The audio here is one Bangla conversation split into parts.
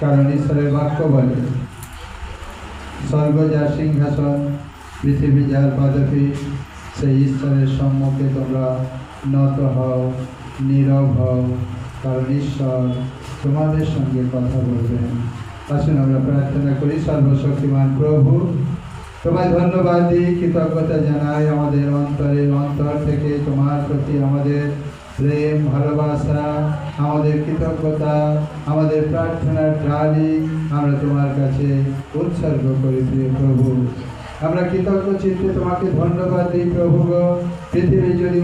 কারণ ঈশ্বরের বাক্য বলে। স্বর্গ যার সিংহাসন, পৃথিবী যার পাদপি সেই ঈশ্বরের সম্মুখে তোমরা নত হও, নীরব হও, কারণ ঈশ্বর তোমাদের সঙ্গে কথা বলবেন। আসুন আমরা প্রার্থনা করি, সর্বশক্তিমান প্রভু, তোমায় ধন্যবাদ দিই, কৃতজ্ঞতা জানাই আমাদের অন্তরের অন্তর থেকে, তোমার প্রতি আমাদের প্রেম, ভালোবাসা আমাদের কৃতজ্ঞতা, আমাদের প্রার্থনার ডালি আমরা তোমার কাছে উৎসর্গ করি প্রিয় প্রভু। আমরা কৃতজ্ঞ চিত্তে তোমাকে ধন্যবাদ দিই প্রভু পৃথিবী যদি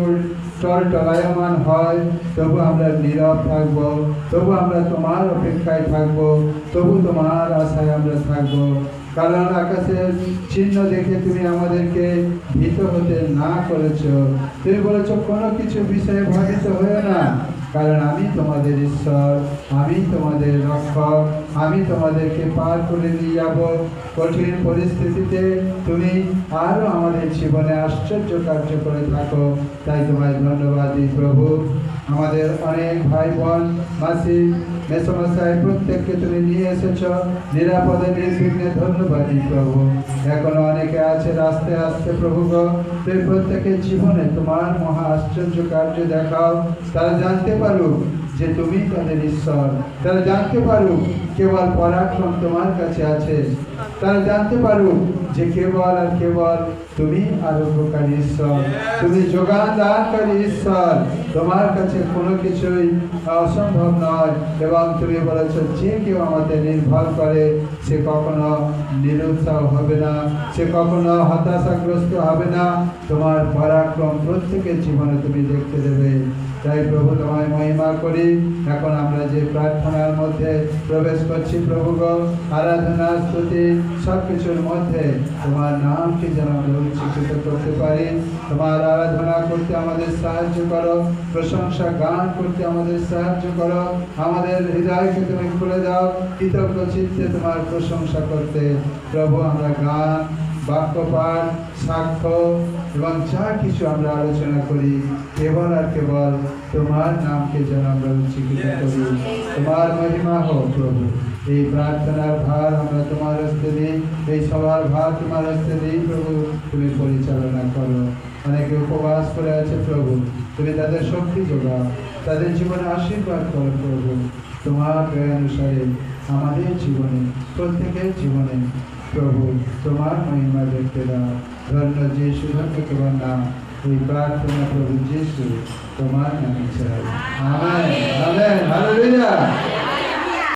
টল টলায়মান হয়, তবু আমরা নীরব থাকব, তবু আমরা তোমার অপেক্ষায় থাকব, তবু তোমার আশায় আমরা থাকব। কারণ আকাশের চিহ্ন দেখে তুমি আমাদেরকে ভীত হতে না করেছ। তুমি বলেছ, কোনো কিছু বিষয়ে ভাবিত হয়ে না। কারণ আমি তোমাদের ঈশ্বর আমি তোমাদের রক্ষক। আমি তোমাদেরকে পার করে নিয়ে যাব। কঠিন পরিস্থিতিতে তুমি আরও আমাদের জীবনে আশ্চর্য কার্য করে থাকো। তাই তোমায় ধন্যবাদ প্রভু। আমাদের অনেক ভাই বোন মাসি, মেসমশাই, প্রত্যেককে তুমি নিয়ে এসেছ। নিরাপদে, নির্বিঘ্নে ধন্যবাদ প্রভু। এখনও অনেকে আছে রাস্তায় আসতে প্রভু গো। তুমি প্রত্যেকের জীবনে তোমার মহা আশ্চর্য কার্য দেখাও। তারা জানতে পারুক যে তুমি তাদের ঈশ্বর। তারা জানতে পারুক কেবল পরাক্রম তোমার কাছে আছে। তারা জানতে পারুক যে কেবল আর কেবল তুমি আরোগ্যকারী ঈশ্বর। তুমি যোগান দানকারী ঈশ্বর। তোমার কাছে কোনো কিছুই অসম্ভব নয়। এবং তুমি বলেছ, যে কেউ আমাদের নির্ভর করে, সে কখনো নিরুৎসাহ হবে না। সে কখনো হতাশাগ্রস্ত হবে না। তোমার পরাক্রম প্রত্যেকের জীবনে তুমি দেখতে দেবে। তাই প্রভু তোমায় মহিমা করি। এখন আমরা যে প্রার্থনার মধ্যে প্রবেশ করছি প্রভু গো আরাধনা, স্তুতি সব কিছুর মধ্যে, তোমার নামকে যেন আমরা উচ্চকিত করতে পারি, তোমার আরাধনা করতে আমাদের সাহায্য করো, প্রশংসা, গান করতে আমাদের সাহায্য করো, আমাদের হৃদয়কে তুমি খুলে দাও, কৃতজ্ঞ চিত্তে তোমার প্রশংসা করতে প্রভু আমরা গান বাক্যপাঠ সাক্ষ্য এবং যা কিছু আমরা আলোচনা করি কেবল আর কেবল তোমার নামকে যেন আমরা উচ্চকিত করি। তোমার মহিমা হোক প্রভু। এই প্রার্থনার ভার আমরা তোমার হস্তে দিই। এই সবার ভার তোমার হস্তে দিই প্রভু। তুমি পরিচালনা করো। অনেকে উপবাস করে আছে প্রভু। তুমি তাদের শক্তি যোগাও। তাদের জীবনে আশীর্বাদ করো প্রভু। তোমার দয়া অনুসারে আমাদের জীবনে প্রত্যেকের জীবনে প্রভু তোমার মহিমা দেখতে দাও ধন্য যিশু ধন্য তোমার নাম এই প্রার্থনা প্রভু যিশু তোমার নামে চাই আমেন আমেন হালেলুয়া